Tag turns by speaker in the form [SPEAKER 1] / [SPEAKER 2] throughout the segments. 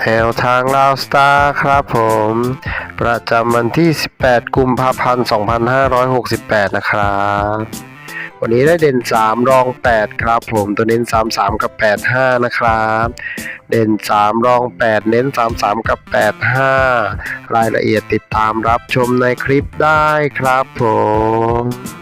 [SPEAKER 1] แนวทางลาวสตาร์ครับผม ประจำวันที่ 18 กุมภาพันธ์ 2568 นะครับ วันนี้ได้เด่น 3 รอง 8 ครับผม ตัวเน้น 33 กับ 85 นะครับ เด่น 3 รอง 8 เน้น 33 กับ 85 รายละเอียดติดตามรับชมในคลิปได้ครับผม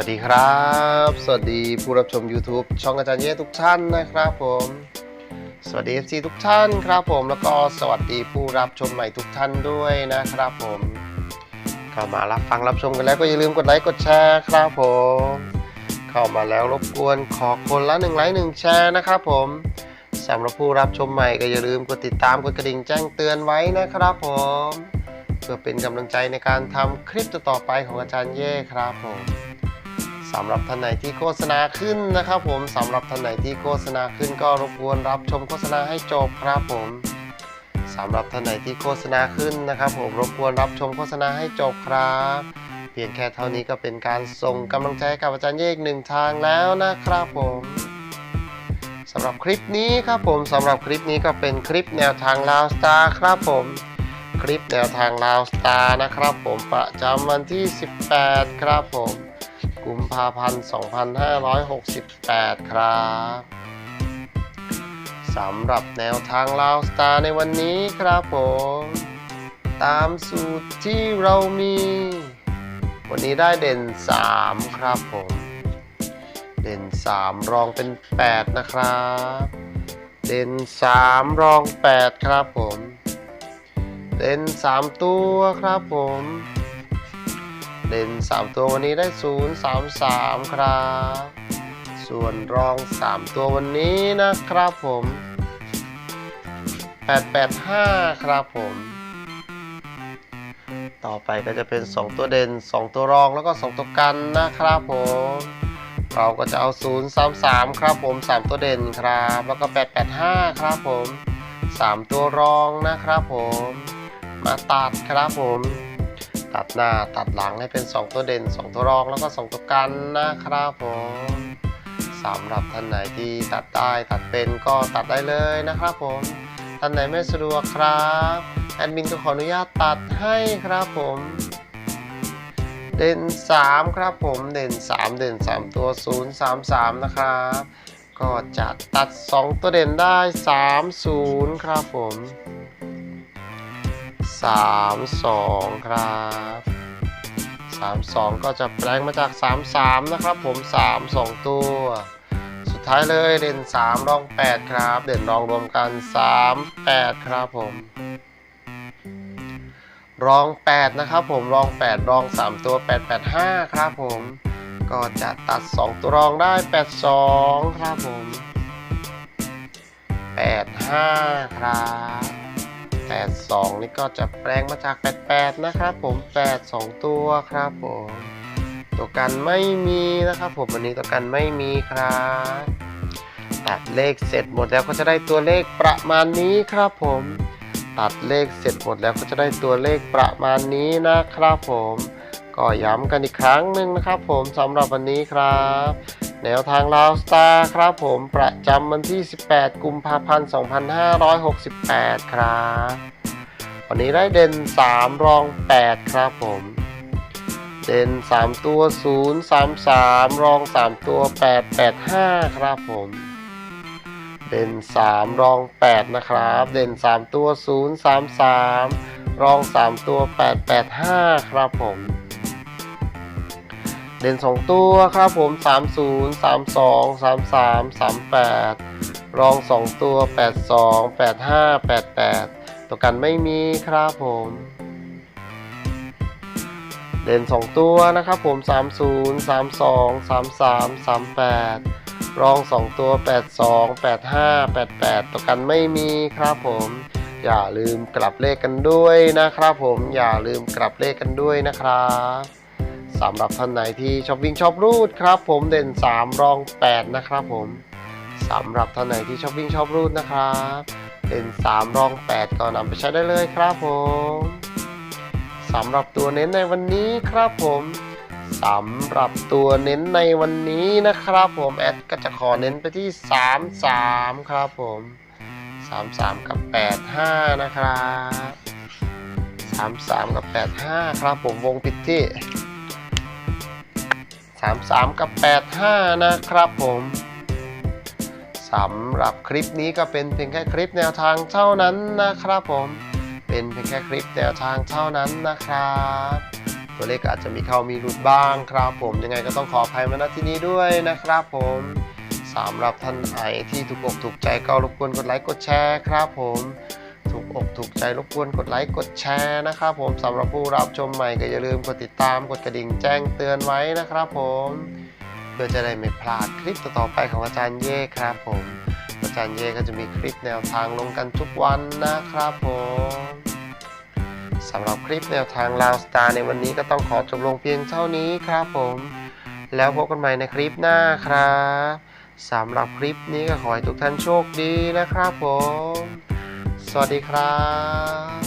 [SPEAKER 1] วัสดีครับ สวัสดีผู้รับชม YouTube ช่องอาจารย์เย่ทุกท่านนะครับผม สวัสดี FC ทุกท่านครับผม แล้วก็สวัสดีผู้รับชมใหม่ทุกท่านด้วยนะครับผมเข้ามารับฟังรับชมกันแล้วก็อย่าลืมกดไลค์กดแชร์ครับผม เข้ามาแล้วรบกวนขอคนละหนึ่งไลค์หนึ่งแชร์นะครับผมสำหรับผู้รับชมใหม่ก็อย่าลืมกดติดตามกดกระดิ่งแจ้งเตือนไว้นะครับผม เพื่อเป็นกำลังใจในการทำคลิปต่อไปของอาจารย์เย่ครับผม สำหรับท่านไหนที่โฆษณาขึ้นนะครับ ผมสำหรับท่านไหนที่โฆษณาขึ้นก็รบกวนรับชมโฆษณาให้จบครับผมสำหรับท่านไหนที่โฆษณาขึ้นนะครับ ผมรบกวนรับชมโฆษณาให้จบครับเพียงแค่เท่านี้ก็เป็นการส่งกำลังใจกับอาจารย์เยกหนึ่งทางแล้วนะครับผมสำหรับคลิปนี้ครับผมสำหรับคลิปนี้ก็เป็นคลิปแนวทางลาวสตาร์ครับผมคลิปแนวทางลาวสตาร์นะครับผมประจำวันที่ 18 ครับผม กุมภาพันธ์ 2568 ครับสำหรับแนวทางลาวสตาร์ในวันนี้ครับผม ตามสูตรที่เรามี วันนี้ได้เด่น 3 ครับผม เด่น 3 รองเป็น 8 นะครับ เด่น 3 รอง 8 ครับผม เด่น 3 ตัวครับผม เด่น 3 ตัววันนี้ได้ 0 3 3 ครับ ส่วนรอง 3 ตัววันนี้นะครับผม 8 8 5 ครับผม ต่อไปก็จะเป็น 2 ตัวเด่น 2 ตัวรองแล้วก็ 2 ตัวกันนะครับผม เราก็จะเอา 0 3 3 ครับผม 3 ตัวเด่นครับ แล้วก็ 8 8 5 ครับผม 3 ตัวรองนะครับผม มาตัดครับผม ตัดหน้าตัดหลังให้เป็น 2 ตัวเด่น 2 ตัวรองแล้วก็ 2 ตัวกันนะครับผมสำหรับท่านไหนที่ตัดได้ตัดเป็นก็ตัดได้เลยนะครับผมท่านไหนไม่สะดวกครับแอดมินก็ขออนุญาตตัดให้ครับผมเด่น 3 ครับผมเด่น 3 เด่น 3 ตัว 0 3 3 นะครับ ก็จะตัด 2 ตัวเด่นได้ 3 0 ครับผม 3 2 ครับ3 2 ก็จะแปลงมาจาก 3 3 นะครับผม 3 2 ตัว สุดท้ายเลยเด่น 3 รอง 8 ครับ เด่นรองรวมกัน 3 8 ครับผม รอง 8 นะครับผม รอง 8 รอง 3 ตัว 8 8 5 ครับผม ก็จะตัด 2 ตัวรองได้ 8 2 ครับผม 8 5 ครับ 82 นี่ก็จะแปลงมาจาก 88 นะครับผม8 2 ตัวครับผม ตัวกันไม่มีนะครับผมวันนี้ตัวกันไม่มีครับตัดเลขเสร็จหมดแล้วก็จะได้ตัวเลขประมาณนี้ครับผม ตัดเลขเสร็จหมดแล้วก็จะได้ตัวเลขประมาณนี้นะครับผม ก็ย้ำกันอีกครั้งหนึ่งนะครับผมสำหรับวันนี้ครับ แนวทางลาวสตาร์ครับผมประจำวันที่ 18 กุมภาพันธ์ 2568 ครับ วันนี้ได้เด่น 3 รอง 8 ครับผม เด่น 3 ตัว 0 3 3 รอง 3 ตัว 8 8 5 ครับผม เด่น 3 รอง 8 นะครับ เด่น 3 ตัว 0 3 3 รอง 3 ตัว 8 8 5 ครับผม เด่น 2 ตัวครับผม 30 32 33 38 รอง 2 ตัว 82 85 88 ตัวกันไม่มีครับผม เด่น 2 ตัวนะครับผม 30 32 33 38 รอง 2 ตัว 82 85 88 ตัวกันไม่มีครับผม อย่าลืมกลับเลขกันด้วยนะครับผม อย่าลืมกลับเลขกันด้วยนะครับ สำหรับท่านไหนที่ชอบวิ่งชอบรูดครับ ผมเด่น 3 รอง 8 นะครับผมสำหรับท่านไหนที่ชอบวิ่งชอบรูดนะครับเด่น 3 รอง 8 ก็นำไปใช้ได้เลยครับผมสำหรับตัวเน้นในวันนี้ครับผมสำหรับตัวเน้นในวันนี้นะครับผมแอดก็จะขอเน้นไปที่ 3 3 ครับผม 33 กับ 85 นะครับ 33 กับ 85 ครับผมวงปิดที่ 33 กับ 85 นะครับผมสำหรับคลิปนี้ก็เป็นเพียงแค่คลิปแนวทางเท่านั้นนะครับผม เป็นเพียงแค่คลิปแนวทางเท่านั้นนะครับ ตัวเลขอาจจะมีเข้ามีหลุดบ้างครับผม ยังไงก็ต้องขออภัยมาณที่นี้ด้วยนะครับผมสำหรับท่านไหนที่ถูกอกถูกใจก็รบกวนกดไลค์กดแชร์ครับผม อกถูกใจรบกวนกดไลค์กดแชร์นะครับผมสำหรับผู้รับชมใหม่ก็อย่าลืมกดติดตามกดกระดิ่งแจ้งเตือนไว้นะครับผมเพื่อจะได้ไม่พลาดคลิปต่อไปของอาจารย์เย่ครับผม อาจารย์เย่ก็จะมีคลิปแนวทางลงกันทุกวันนะครับผมสำหรับคลิปแนวทางลาวสตาร์ในวันนี้ก็ต้องขอจบลงเพียงเท่านี้ครับผม แล้วพบกันใหม่ในคลิปหน้าครับสำหรับคลิปนี้ก็ขอให้ทุกท่านโชคดีนะครับผม สวัสดีครับ